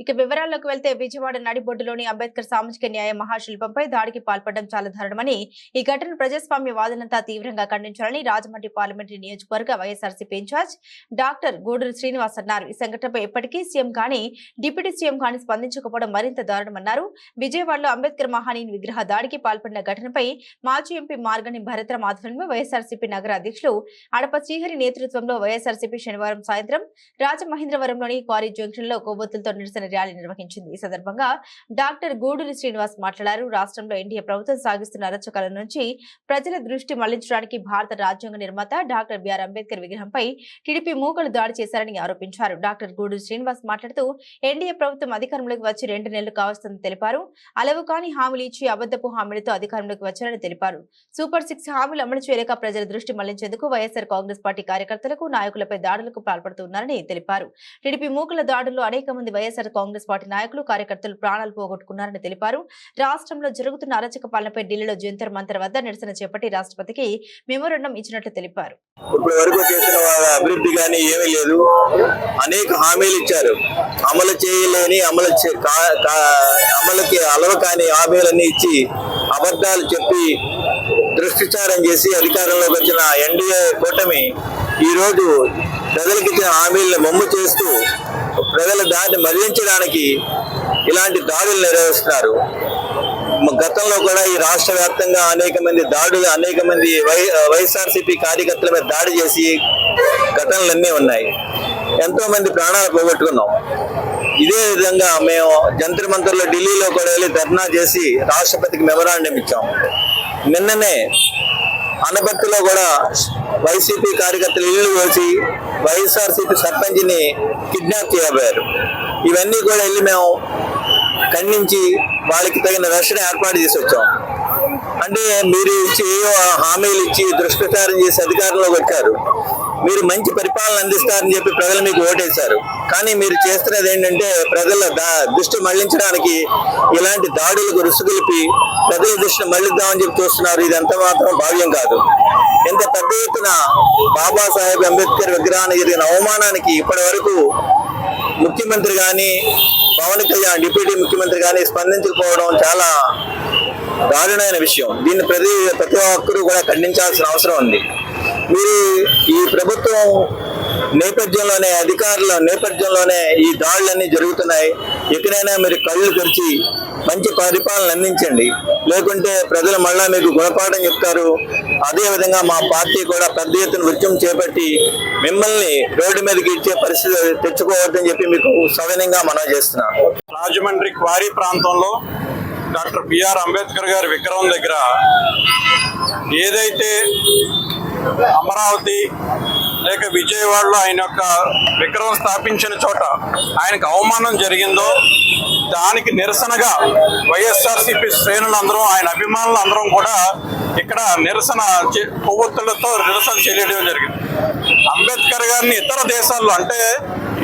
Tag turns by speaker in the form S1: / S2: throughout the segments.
S1: ఇక వివరాల్లోకి వెళ్తే విజయవాడ నడిబొడ్డులోని అంబేద్కర్ సామాజిక న్యాయ మహాశిల్పంపై దాడికి పాల్పడడం చాలా దారుణమని ఈ ఘటన ప్రజాస్వామ్య వాదనంతా తీవ్రంగా ఖండించాలని రాజమండ్రి పార్లమెంటరీ నియోజకవర్గ YSRCP incharge doctor Guduru Srinivas అన్నారు. ఈ సంఘటనపై ఎప్పటికీ సీఎం కానీ డిప్యూటీ సీఎం కానీ స్పందించకపోవడం మరింత దారుణమన్నారు. విజయవాడలో అంబేద్కర్ మహానీయుని విగ్రహ దాడికి పాల్పడిన ఘటనపై మాజీ ఎంపీ మార్గని భరత్రం ఆధ్వర్యంలో వైఎస్ఆర్సీపీ నగర అధ్యక్షులు అడప శ్రీహరి నేతృత్వంలో వైఎస్ఆర్సీపీ శనివారం సాయంత్రం రాజమహేంద్రవరంలోని క్వారీ జంక్షన్లో కొవ్వొత్తులతో నిరసన ర్యాలీ నిర్వహించింది. ఈ సందర్భంగా డాక్టర్ గూడూరి శ్రీనివాస్ మాట్లాడారు. రాష్ట్రంలో ఎన్డీఏ ప్రభుత్వం సాగిస్తున్న అరచకాల నుంచి ప్రజల దృష్టి మళ్ళించడానికి భారత రాజ్యాంగ నిర్మాత డాక్టర్ బిఆర్ అంబేద్కర్ విగ్రహంపై టీడీపీ మూకలు దాడి చేశారని ఆరోపించారు. డాక్టర్ గూడూరి శ్రీనివాస్ మాట్లాడుతూ ఎన్డీఏ ప్రభుత్వం అధికారంలోకి వచ్చి రెండు నెలలు కావస్తుందని తెలిపారు. అలవు కాని హామీలు ఇచ్చి అబద్దపు హామీలతో అధికారంలోకి వచ్చారని తెలిపారు. సూపర్ సిక్స్ హామీలు అమలు చేయలేక ప్రజల దృష్టి మళ్ళించేందుకు వైఎస్ఆర్ కాంగ్రెస్ పార్టీ కార్యకర్తలకు నాయకులపై దాడులకు పాల్పడుతున్నారని తెలిపారు. టీడీపీ మూకల దాడుల్లో అనేక మంది వైఎస్ఆర్ కాంగ్రెస్ పార్టీ నాయకులు కార్యకర్తలు ప్రాణాలు పోగొట్టుకున్నారని తెలిపారు. రాష్ట్రంలో జరుగుతున్న అరచక పాలనపై ఢిల్లీలో జంతర్ మంతర్ వద్ద నిరసన చేపట్టి రాష్ట్రపతికి మెమోరండం ఇచ్చినట్లు తెలిపారు.
S2: ఇప్పటి వరకు చేసిన అభివృద్ధి కానీ ఏమీ లేదు. అనేక హామీలు ఇచ్చారు. అమలు చేయలేని అమలు చే- కా- కా- అమలుకి అలవ కాని హామీలన్నీ ఇచ్చి అబద్ధాలు చెప్పి దృష్టిచారం చేసి అధికారంలోకి వచ్చిన ఎన్డీఏ కూటమి ఈరోజు ప్రజలకు ఇచ్చిన హామీలను మమ్ము చేస్తూ ప్రజల దాన్ని మరణించడానికి ఇలాంటి దాడులు నిర్వహిస్తున్నారు. గతంలో కూడా ఈ రాష్ట్ర వ్యాప్తంగా అనేక మంది దాడులు అనేక మంది వై వైఎస్ఆర్సీపీ కార్యకర్తల మీద దాడి చేసి ఘటనలన్నీ ఉన్నాయి. ఎంతో మంది ప్రాణాలు పోగొట్టుకున్నాం. ఇదే విధంగా మేము జంతర్ మంత్రులు ఢిల్లీలో కూడా వెళ్ళి ధర్నా చేసి రాష్ట్రపతికి మెమరాండం ఇచ్చాం. నిన్ననే అనపర్తిలో కూడా వైసీపీ కార్యకర్తలు ఇల్లు కోసి వైఎస్ఆర్సీపీ సర్పంచ్ని కిడ్నాప్ చేయబోయారు. ఇవన్నీ కూడా వెళ్ళి మేము ఖండించి వాళ్ళకి తగిన రక్షణ ఏర్పాటు చేసి వచ్చాం అంటే మీరు ఇచ్చి హామీలు ఇచ్చి దృష్టిసారం చేసి అధికారంలోకి వచ్చారు. మీరు మంచి పరిపాలన అందిస్తారని చెప్పి ప్రజలు మీకు ఓటేశారు. కానీ మీరు చేస్తున్నది ఏంటంటే ప్రజల దృష్టి మళ్ళించడానికి ఇలాంటి దాడులకు రుసుగులిపి ప్రజల దృష్టిని మళ్ళిద్దామని చెప్పి చూస్తున్నారు. ఇదంతా మాత్రం భావ్యం కాదు. ఎంత పెద్ద ఎత్తున బాబాసాహెబ్ అంబేద్కర్ విగ్రహాన్ని జరిగిన అవమానానికి ఇప్పటి వరకు ముఖ్యమంత్రి కానీ పవన్ కళ్యాణ్ డిప్యూటీ ముఖ్యమంత్రి కానీ స్పందించకపోవడం చాలా దారుణమైన విషయం. దీన్ని ప్రతి ప్రతి ఒక్కరూ కూడా ఖండించాల్సిన అవసరం ఉంది. మీరు ఈ ప్రభుత్వం నేపథ్యంలోనే అధికారుల నేపథ్యంలోనే ఈ దాడులన్నీ జరుగుతున్నాయి. ఎక్కడైనా మీరు కళ్ళు తెరిచి మంచి పరిపాలన అందించండి. లేకుంటే ప్రజలు మళ్ళా మీకు గుణపాఠం చెప్తారు. అదేవిధంగా మా పార్టీ కూడా పెద్ద ఎత్తున వృత్యం చేపట్టి మిమ్మల్ని రోడ్డు మీదకి ఇచ్చే పరిస్థితి తెచ్చుకోవద్దని చెప్పి మీకు సవినంగా మనం చేస్తున్నాం
S3: రాజమండ్రి క్వారీ ప్రాంతంలో డాక్టర్ బిఆర్ అంబేద్కర్ గారి విగ్రహం దగ్గర ఏదైతే అమరావతి లేక విజయవాడలో ఆయన యొక్క విగ్రహం స్థాపించిన చోట ఆయనకు అవమానం జరిగిందో దానికి నిరసనగా వైఎస్ఆర్సీపీ శ్రేణులందరం ఆయన అభిమానులు అందరం కూడా ఇక్కడ నిరసన చే- కొవ్వొత్తులతో నిరసన చేయడం జరిగింది. అంబేద్కర్ గారిని ఇతర దేశాల్లో అంటే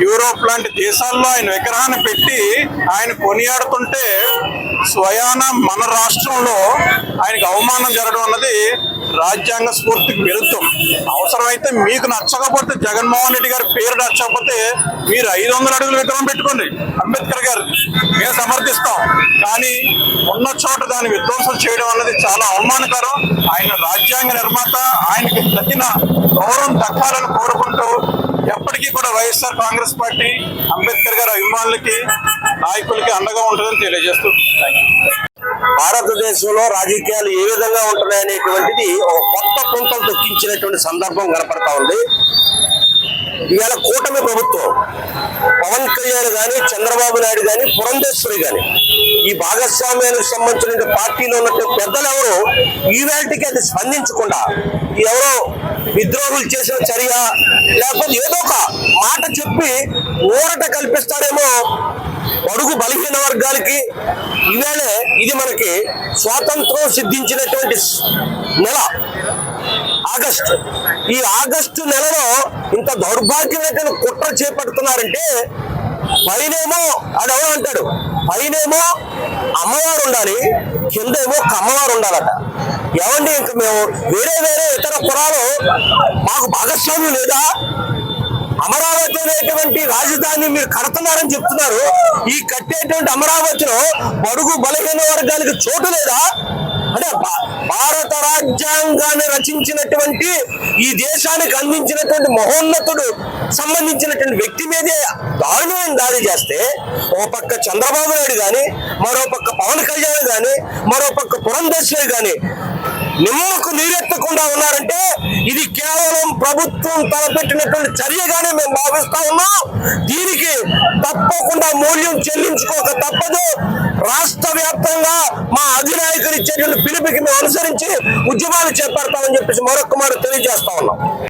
S3: యూరోప్ లాంటి దేశాల్లో ఆయన విగ్రహాన్ని పెట్టి ఆయన కొనియాడుతుంటే స్వయాన మన రాష్ట్రంలో ఆయనకు అవమానం జరగడం అన్నది రాజ్యాంగ స్ఫూర్తికి విరుద్ధం. అవసరమైతే మీకు నచ్చకపోతే జగన్మోహన్ రెడ్డి గారి పేరు నచ్చకపోతే మీరు ఐదు వందల అడుగులు విగ్రహం పెట్టుకోండి అంబేద్కర్ గారు. మేము సమర్థిస్తాం. కానీ ఉన్న చోట దాన్ని విధ్వంసం చేయడం అన్నది చాలా అవమానకరం. ఆయన రాజ్యాంగ నిర్మాత ఆయనకి తగిన గౌరవం దక్కాలని కోరుకుంటూ ఎప్పటికీ కూడా వైఎస్ఆర్ కాంగ్రెస్ పార్టీ అంబేద్కర్ గారి అభిమానులకి నాయకులకి అండగా ఉంటుందని తెలియజేస్తూ థ్యాంక్
S2: భారతదేశంలో రాజకీయాలు ఏ విధంగా ఉంటున్నాయి అనేటువంటిది ఒక కొత్త పుంతలు తొక్కించినటువంటి సందర్భం కనపడతా ఉంది. ఇవాళ కూటమి ప్రభుత్వం పవన్ కళ్యాణ్ కానీ చంద్రబాబు నాయుడు కానీ పురంధేశ్వరి గాని ఈ భాగస్వామ్యానికి సంబంధించిన పార్టీలో ఉన్నటువంటి పెద్దలు ఎవరు? ఈవేళకి అది స్పందించకుండా ఎవరో విద్రోహులు చేసిన చర్య లేకపోతే ఏదో ఒక మాట చెప్పి ఊరట కల్పిస్తారేమో బడుగు బలహీన వర్గాలకి. ఈవేళ ఇది మనకి స్వాతంత్రం సిద్ధించినటువంటి నెల ఆగస్టు. ఈ ఆగస్టు నెలలో ఇంత దౌర్భాగ్యమైనటువంటి కుట్ర చేపడుతున్నారంటే పైనేమో అడవ అంటాడు పైనేమో అమ్మవారు ఉండాలి కింద ఏమో కమ్మవారు ఉండాలట. ఏమండి ఇంక మేము వేరే వేరే ఇతర కులాలు మాకు భాగస్వామ్యం లేదా?
S4: అమరావతి అనేటువంటి రాజధాని మీరు కడుతున్నారని చెప్తున్నారు. ఈ కట్టేటువంటి అమరావతిలో బడుగు బలహీన వర్గానికి చోటు లేదా? అంటే భారత రాజ్యాంగాన్ని రచించినటువంటి ఈ దేశానికి అందించినటువంటి మహోన్నతుడు సంబంధించినటువంటి వ్యక్తి మీదే దారుణమైన దాడి చేస్తే ఓ పక్క చంద్రబాబు నాయుడు కానీ మరో పక్క పవన్ కళ్యాణ్ కానీ మరో పక్క పురంధేశ్వరి కానీ నిమ్మకు నీరెత్తకుండా ఉన్నారంటే ఇది కేవలం ప్రభుత్వం తలపెట్టినటువంటి చర్యగానే మేము భావిస్తా ఉన్నాం. దీనికి తప్పకుండా మూల్యం చెల్లించుకోక తప్పదు. రాష్ట్ర వ్యాప్తంగా మా అధినాయకులు ఇచ్చేటువంటి పిలుపుకి మేము అనుసరించి ఉద్యమాలు చేపడతామని చెప్పేసి మరొక మాట తెలియజేస్తా ఉన్నాం.